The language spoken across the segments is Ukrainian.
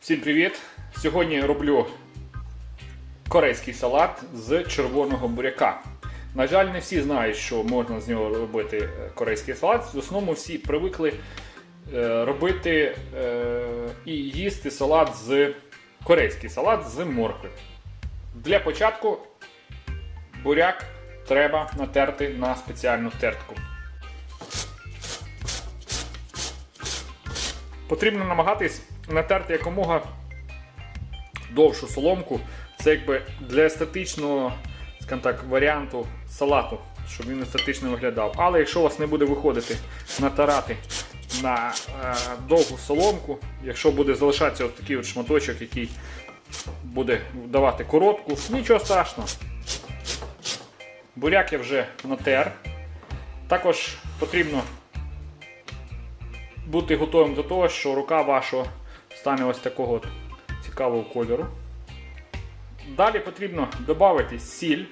Всім привіт! Сьогодні роблю корейський салат з червоного буряка. На жаль, не всі знають, що можна з нього робити е, корейський салат. В основному всі привикли е, робити е, і їсти салат з корейський салат з моркви. Для початку буряк треба натерти на спеціальну тертку. Потрібно намагатись натерти якомога довшу соломку. Це якби для естетичного скажімо так, варіанту салату, щоб він естетично виглядав. Але якщо у вас не буде виходити натирати на е, довгу соломку, якщо буде залишатися от такий от шматочок, який буде давати коротку, нічого страшного. Буряк я вже натер. Також потрібно бути готовим до того, що рука ваша стане ось такого цікавого кольору. Далі потрібно додати сіль,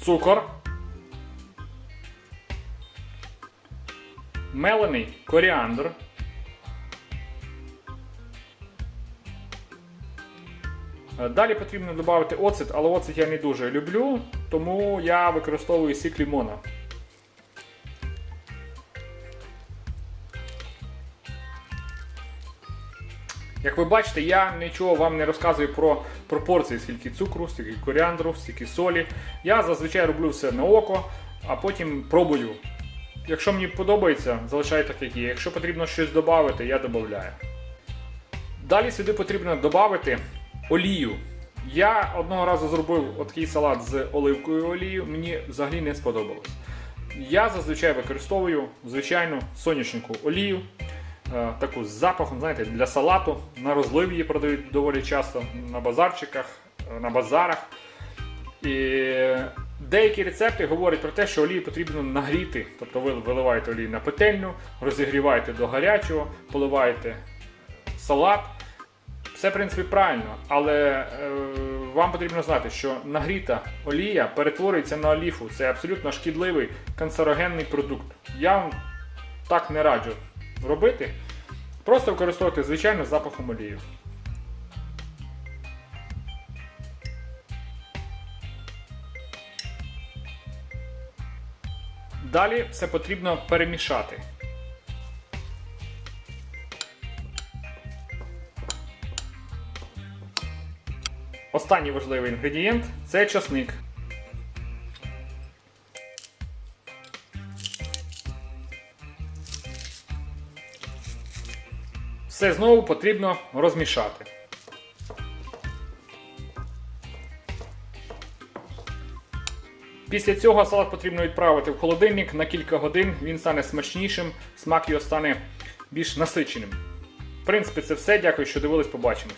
цукор, мелений коріандр. Далі потрібно додати оцет, але оцет я не дуже люблю, тому я використовую сік лімона. Як ви бачите, я нічого вам не розказую про пропорції, скільки цукру, скільки коріандру, скільки солі. Я зазвичай роблю все на око, а потім пробую. Якщо мені подобається, залишаю так, як є. Якщо потрібно щось додати, я додаю. Далі сюди потрібно додати олію. Я одного разу зробив такий салат з оливковою олією, мені взагалі не сподобалось. Я зазвичай використовую звичайну соняшнику олію, таку з запахом, знаєте, для салату. На розлив її продають доволі часто на базарчиках, е, на базарах. І деякі рецепти говорять про те, що олію потрібно нагріти. Тобто ви виливаєте олію на петельню, розігріваєте до гарячого, поливаєте салат. Все, в принципі, правильно, але е, вам потрібно знати, що нагріта олія перетворюється на оліфу. Це абсолютно шкідливий канцерогенний продукт. Я вам так не раджу робити. Просто використовуйте звичайно запахом олію. Далі все потрібно перемішати. Останній важливий інгредієнт це часник. Все знову потрібно розмішати. Після цього салат потрібно відправити в холодильник на кілька годин, він стане смачнішим, смак його стане більш насиченим. В принципі, це все. Дякую, що дивились, побачимо.